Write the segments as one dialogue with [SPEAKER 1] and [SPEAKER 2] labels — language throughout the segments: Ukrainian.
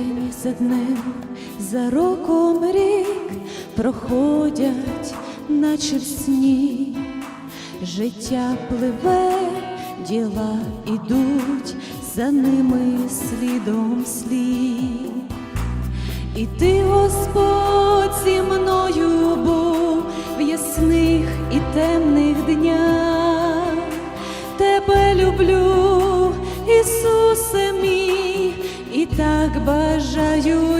[SPEAKER 1] День за днем, за роком рік проходять, наче в сні. Життя пливе, діла ідуть, за ними слідом слід. І ти, Господь, зі мною був в ясних і темних днях. Так бажаю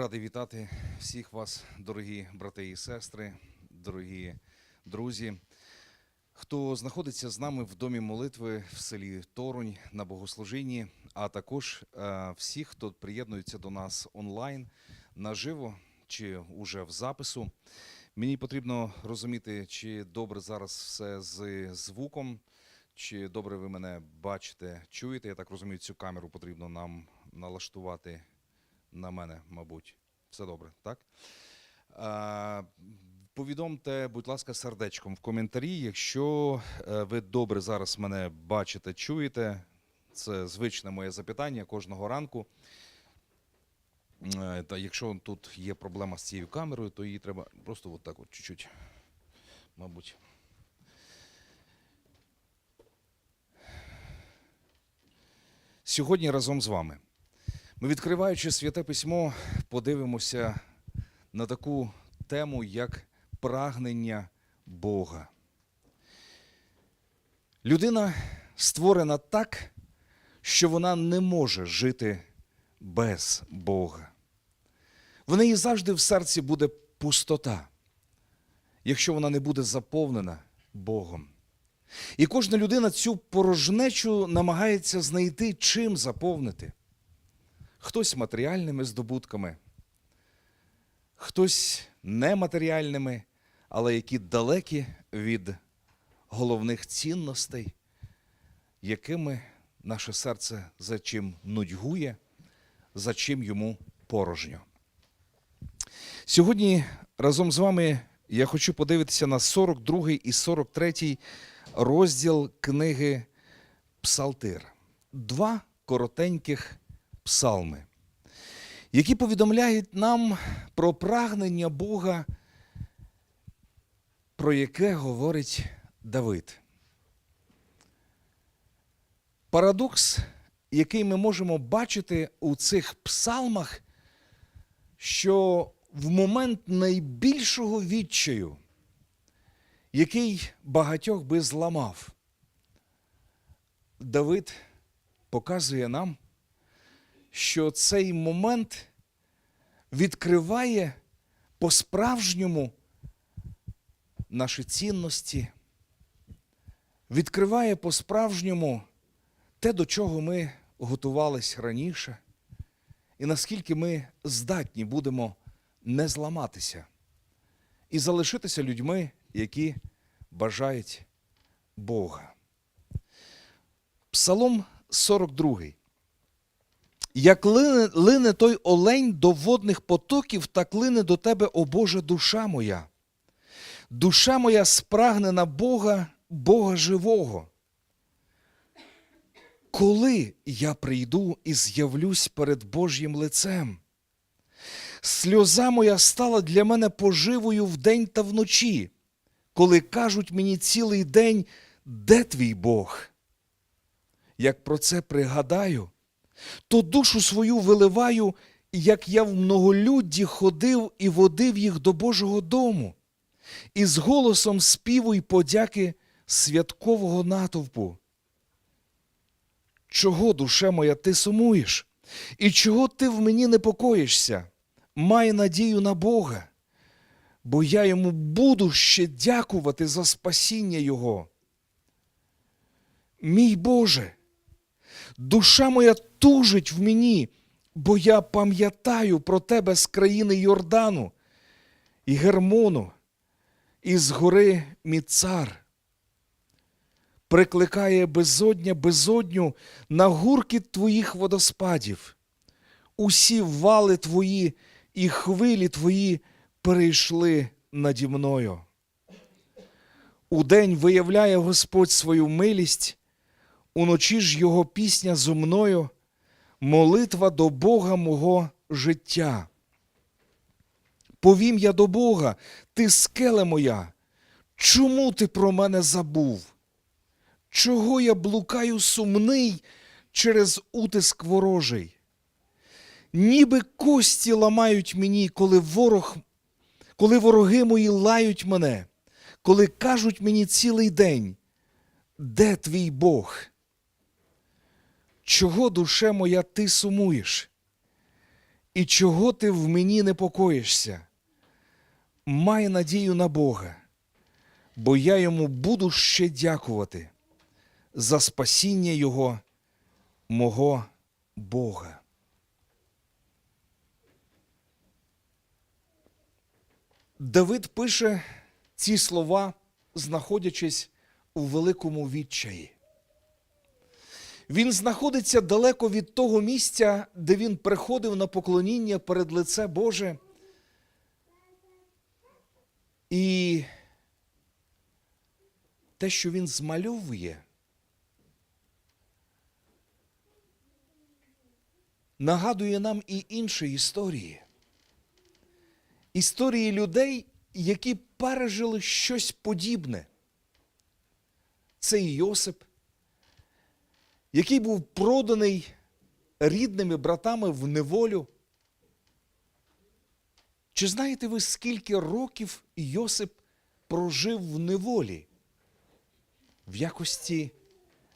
[SPEAKER 2] Радий вітати всіх вас, дорогі брати і сестри, дорогі друзі. Хто знаходиться з нами в домі молитви в селі Торунь на богослужінні, а також е, всіх, хто приєднується до нас онлайн, наживо чи уже в запису. Мені потрібно розуміти, чи добре зараз все з звуком, чи добре ви мене бачите, чуєте. Я так розумію, цю камеру потрібно нам налаштувати на мене, мабуть. Все добре, так? Повідомте, будь ласка, сердечком в коментарі, якщо е, ви добре зараз мене бачите, чуєте. Це звичне моє запитання кожного ранку. Е, Та якщо тут є проблема з цією камерою, то її треба просто от так от чуть-чуть, мабуть. Сьогодні разом з вами. Ми, відкриваючи святе письмо, подивимося на таку тему, як прагнення Бога. Людина створена так, що вона не може жити без Бога. В неї завжди в серці буде пустота. якщо вона не буде заповнена Богом. І кожна людина цю порожнечу намагається знайти чим заповнити. Хтось матеріальними здобутками, хтось нематеріальними, але які далекі від головних цінностей, якими наше серце за чим нудьгує, за чим йому порожньо. Сьогодні разом з вами я хочу подивитися на 42 і 43 розділ книги Псалтир. Два коротеньких псалми, які повідомляють нам про прагнення Бога, про яке говорить Давид. Парадокс, який ми можемо бачити у цих псалмах, що в момент найбільшого відчаю, який багатьох би зламав, Давид показує нам, що цей момент відкриває по-справжньому наші цінності, відкриває по-справжньому те, до чого ми готувались раніше, і наскільки ми здатні будемо не зламатися і залишитися людьми, які бажають Бога. Псалом 42. Як лине, лине той олень до водних потоків, так лине до тебе, о Боже, душа моя. Душа моя спрагне на Бога, Бога живого. Коли я прийду і з'явлюсь перед Божнім лицем? Сльоза моя стала для мене поживою вдень та вночі, коли кажуть мені цілий день, де твій Бог? Як про це пригадаю, то душу свою виливаю, як я в многолюдді ходив і водив їх до Божого дому, і з голосом співу й подяки святкового натовпу. Чого, душе моя, ти сумуєш? І чого ти в мені непокоїшся? Май надію на Бога, бо я йому буду ще дякувати за спасіння Його. Мій Боже, душа моя тужить в мені, бо я пам'ятаю про тебе з країни Йордану і Гермону, і з гори Міцар. Прикликає безодня безодню на гуркіт твоїх водоспадів. Усі вали твої і хвилі твої перейшли наді мною. Удень виявляє Господь свою милість, уночі ж його пісня зо мною, молитва до Бога мого життя. Повім я до Бога, ти скеле моя, чому ти про мене забув? Чого я блукаю сумний через утиск ворожий? Ніби кості ламають мені, коли ворог, коли вороги мої лають мене, коли кажуть мені цілий день, де твій Бог? Чого, душе моя, ти сумуєш? І чого ти в мені непокоїшся? Май надію на Бога, бо я йому буду ще дякувати за спасіння Його, мого Бога. Давид пише ці слова, знаходячись у великому відчаї. Він знаходиться далеко від того місця, де він приходив на поклоніння перед лице Боже. І те, що він змальовує, нагадує нам і інші історії. Історії людей, які пережили щось подібне. Це і Йосип, який був проданий рідними братами в неволю. Чи знаєте ви, скільки років Йосип прожив в неволі в якості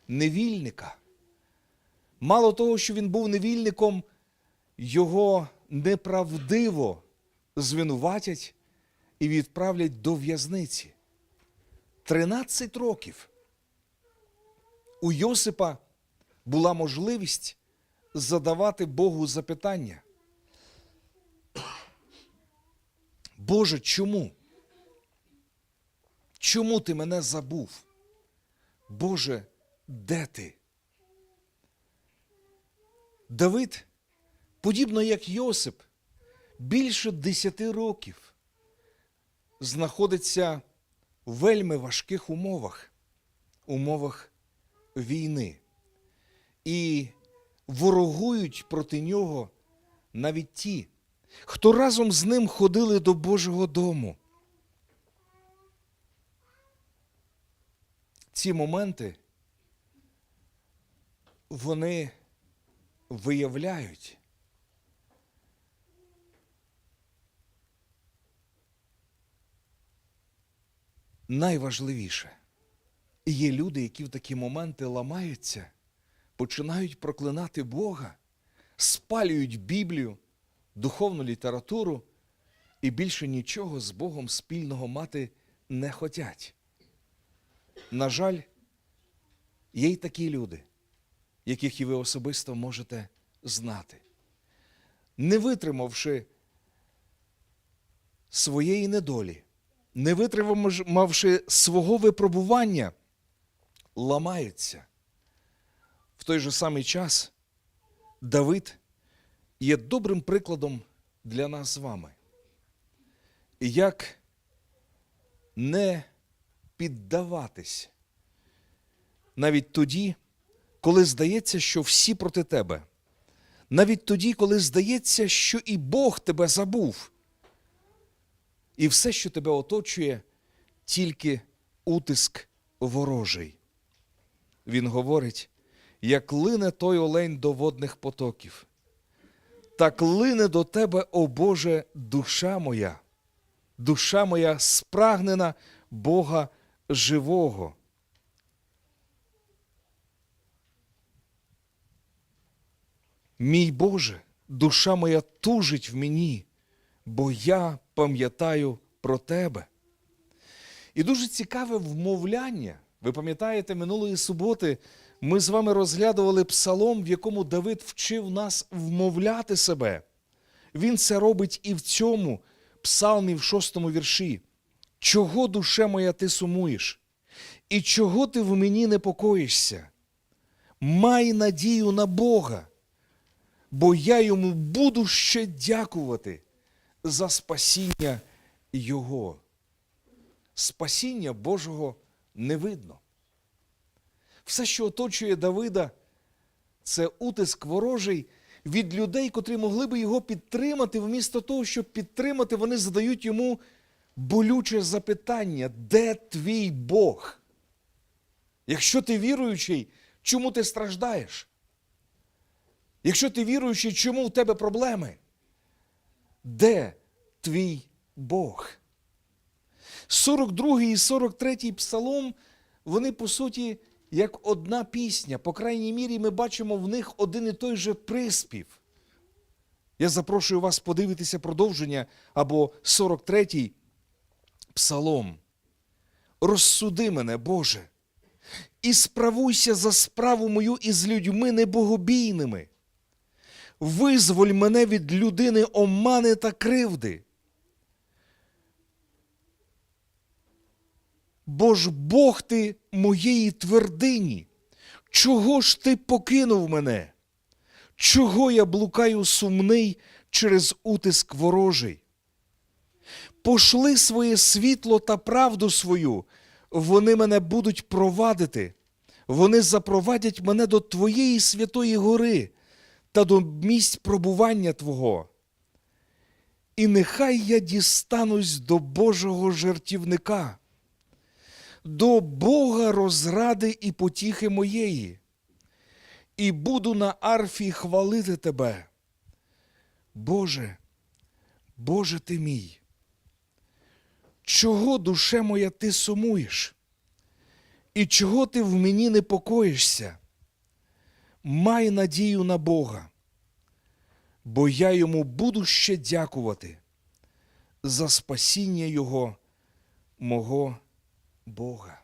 [SPEAKER 2] невільника? Мало того, що він був невільником, його неправдиво звинуватять і відправлять до в'язниці. 13 років. У Йосипа була можливість задавати Богу запитання. Боже, чому? Чому ти мене забув? Боже, де ти? Давид, подібно як Йосип, більше десяти років знаходиться в вельми важких умовах, умовах війни. І ворогують проти нього навіть ті, хто разом з ним ходили до Божого дому. Ці моменти вони виявляють найважливіше. Є люди, які в такі моменти ламаються, починають проклинати Бога, спалюють Біблію, духовну літературу і більше нічого з Богом спільного мати не хотять. На жаль, є й такі люди, яких і ви особисто можете знати. Не витримавши своєї недолі, не витримавши свого випробування, ламаються. В той же самий час Давид є добрим прикладом для нас з вами. Як не піддаватись навіть тоді, коли здається, що всі проти тебе, навіть тоді, коли здається, що і Бог тебе забув, і все, що тебе оточує, тільки утиск ворожий. Він говорить, як лине той олень до водних потоків, так лине до тебе, о Боже, душа моя, душа моя спрагнена Бога живого. Мій Боже, душа моя тужить в мені, бо я пам'ятаю про тебе. І дуже цікаве вмовляння. Ви пам'ятаєте, минулої суботи ми з вами розглядували псалом, в якому Давид вчив нас вмовляти себе. Він це робить і в цьому псалмі в шостому вірші. Чого, душе моя, ти сумуєш? І чого ти в мені непокоїшся? Май надію на Бога, бо я йому буду ще дякувати за спасіння Його. Спасіння Божого не видно. Все, що оточує Давида, це утиск ворожий від людей, котрі могли би його підтримати, вмісто того, щоб підтримати, вони задають йому болюче запитання: де твій Бог? Якщо ти віруючий, чому ти страждаєш? Якщо ти віруючий, чому в тебе проблеми? Де твій Бог? 42 і 43 псалом, вони по суті як одна пісня. По крайній мірі, ми бачимо в них один і той же приспів. Я запрошую вас подивитися продовження або 43-й псалом. Розсуди мене, Боже, і справуйся за справу мою із людьми небогобійними. Визволь мене від людини омани та кривди. Бо ж Бог ти моєї твердині, чого ж ти покинув мене? Чого я блукаю сумний через утиск ворожий? Пошли своє світло та правду свою, вони мене будуть провадити, вони запровадять мене до Твоєї святої гори та до місць пробування Твого. І нехай я дістанусь до Божого жертівника до Бога розради і потіхи моєї, і буду на арфі хвалити Тебе. Боже, Боже ти мій, чого, душе моя, ти сумуєш? І чого ти в мені непокоїшся? Май надію на Бога, бо я йому буду ще дякувати за спасіння Його, мого Бога.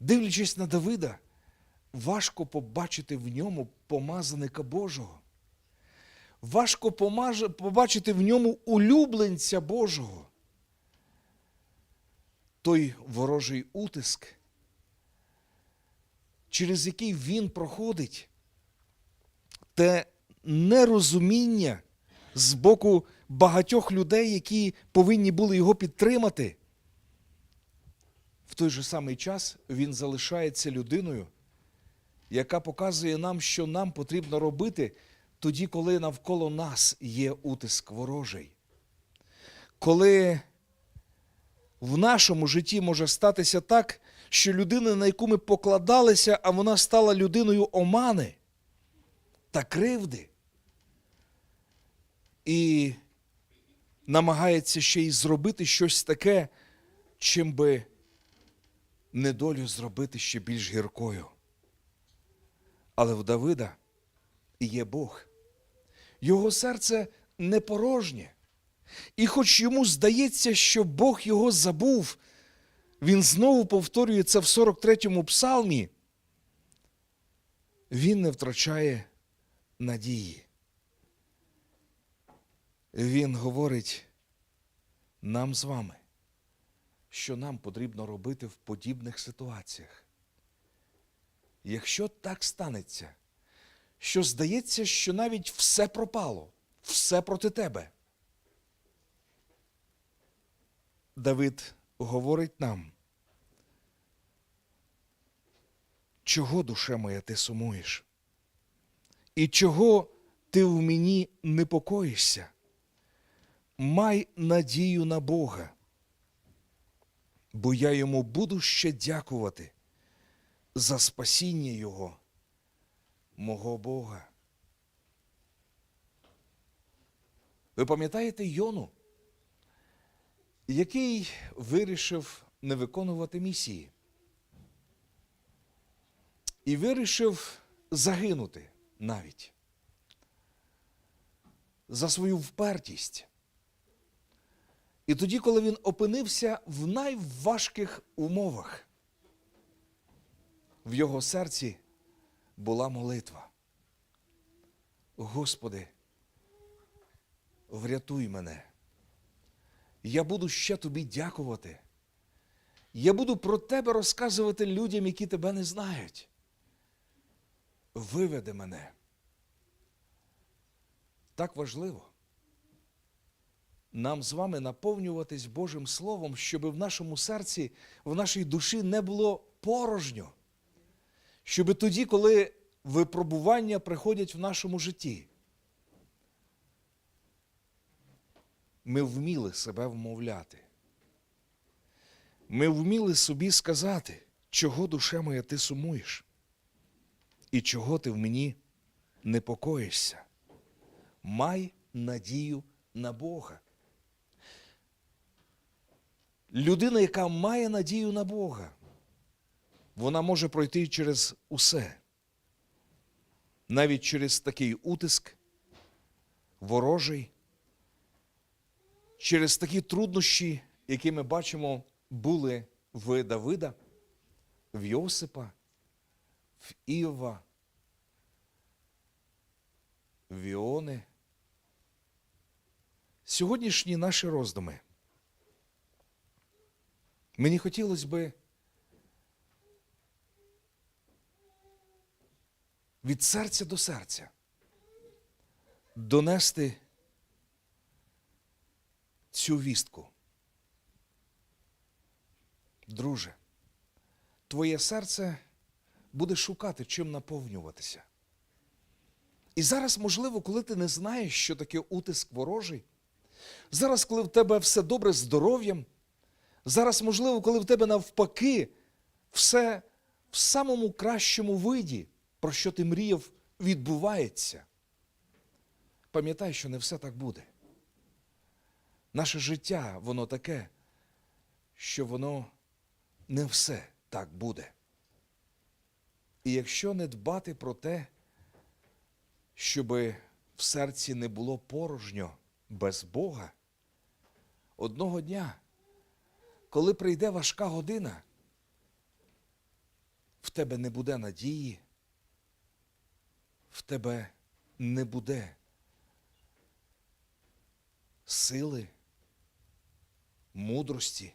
[SPEAKER 2] Дивлячись на Давида, важко побачити в ньому помазаника Божого. Важко побачити в ньому улюбленця Божого. Той ворожий утиск, через який він проходить, те нерозуміння з боку багатьох людей, які повинні були його підтримати. В той же самий час він залишається людиною, яка показує нам, що нам потрібно робити тоді, коли навколо нас є утиск ворожий. Коли в нашому житті може статися так, що людина, на яку ми покладалися, а вона стала людиною омани та кривди. І намагається ще й зробити щось таке, чим би недолю зробити ще більш гіркою. Але в Давида є Бог. Його серце не порожнє. І хоч йому здається, що Бог його забув, він знову повторює це в 43-му псалмі, він не втрачає надії. Він говорить нам з вами, що нам потрібно робити в подібних ситуаціях. Якщо так станеться, що здається, що навіть все пропало, все проти тебе. Давид говорить нам, чого, душе моя, ти сумуєш? І чого ти в мені непокоїшся? Май надію на Бога, бо я йому буду ще дякувати за спасіння Його, мого Бога. Ви пам'ятаєте Йону, який вирішив не виконувати місії? І вирішив загинути навіть за свою впертість. І тоді, коли він опинився в найважких умовах, в його серці була молитва. Господи, врятуй мене. Я буду ще тобі дякувати. Я буду про тебе розказувати людям, які тебе не знають. Виведи мене. Так важливо нам з вами наповнюватись Божим Словом, щоб в нашому серці, в нашій душі не було порожньо. Щоб тоді, коли випробування приходять в нашому житті, ми вміли себе вмовляти. Ми вміли собі сказати, чого душе моя ти сумуєш, і чого ти в мені непокоїшся. Май надію на Бога. Людина, яка має надію на Бога, вона може пройти через усе, навіть через такий утиск, ворожий, через такі труднощі, які ми бачимо, були в Давида, в Йосипа, в Іова, в Іони. Сьогоднішні наші роздуми. Мені хотілося би від серця до серця донести цю вістку. Друже, твоє серце буде шукати, чим наповнюватися. І зараз, можливо, коли ти не знаєш, що таке утиск ворожий, зараз, коли в тебе все добре з здоров'ям, Зараз, можливо, коли в тебе навпаки все в самому кращому виді, про що ти мріяв, відбувається. Пам'ятай, що не все так буде. Наше життя, воно таке, що воно не все так буде. І якщо не дбати про те, щоб в серці не було порожньо, без Бога. Одного дня, коли прийде важка година, в тебе не буде надії, в тебе не буде сили, мудрості,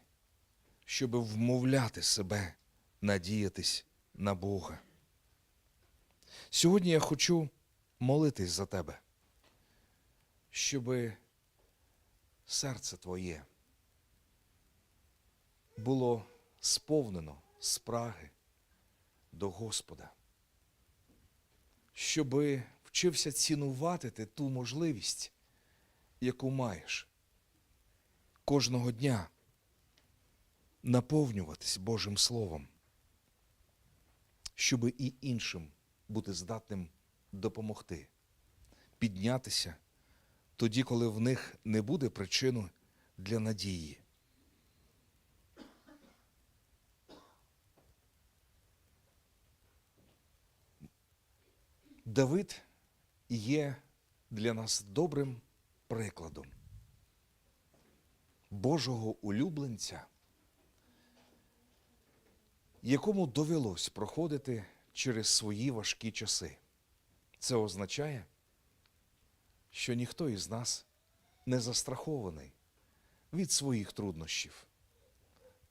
[SPEAKER 2] щоб вмовляти себе надіятись на Бога. Сьогодні я хочу молитись за тебе, щоби серце твоє було сповнено спраги до Господа, щоби вчився цінувати ти ту можливість, яку маєш кожного дня наповнюватись Божим Словом, щоби і іншим бути здатним допомогти, піднятися тоді, коли в них не буде причини для надії. Давид є для нас добрим прикладом Божого улюбленця, якому довелось проходити через свої важкі часи. Це означає, що ніхто із нас не застрахований від своїх труднощів.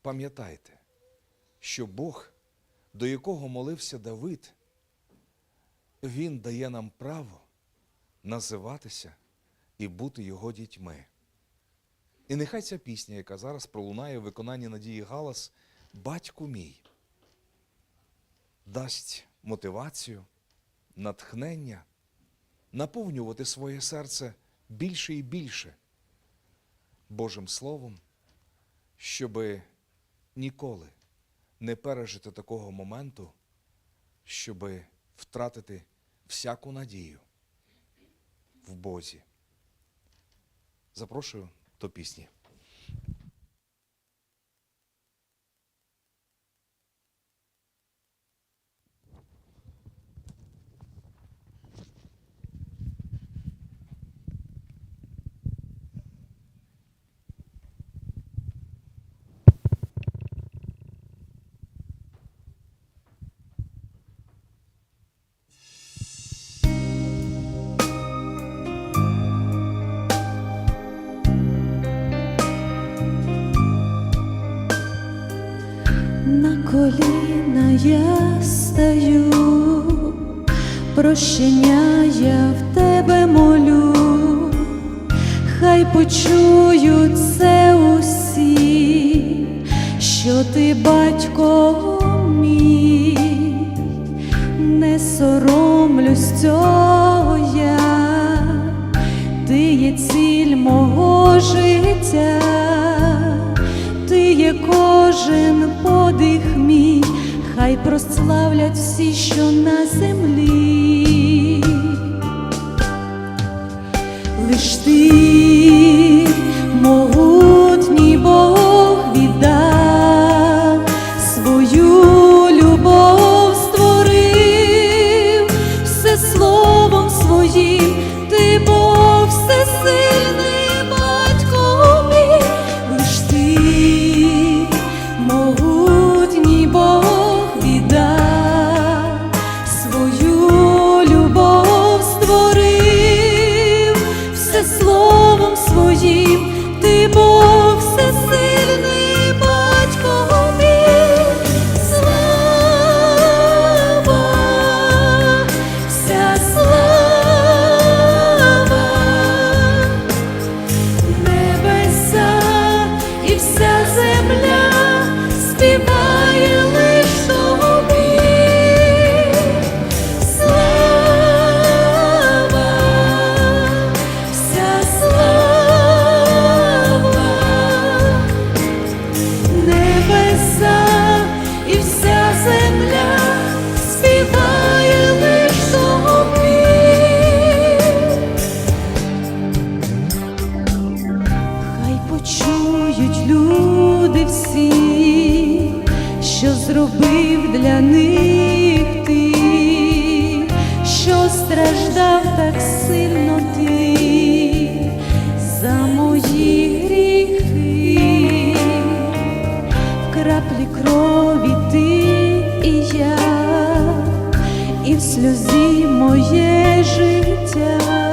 [SPEAKER 2] Пам'ятайте, що Бог, до якого молився Давид, Він дає нам право називатися і бути його дітьми. І нехай ця пісня, яка зараз пролунає в виконанні Надії Галас, батьку мій, дасть мотивацію, натхнення наповнювати своє серце більше і більше Божим Словом, щоби ніколи не пережити такого моменту, щоби втратити всяку надію в Бозі. Запрошую до пісні.
[SPEAKER 1] Коліна я стаю, прощення я в тебе молю, хай почують це усі, що ти батько мій, не соромлюсь цього я, ти є ціль мого життя ти є кожен прославлять всі, що на землі. Лиш ти, жажді крові ти і я, і в сльозі моє життя.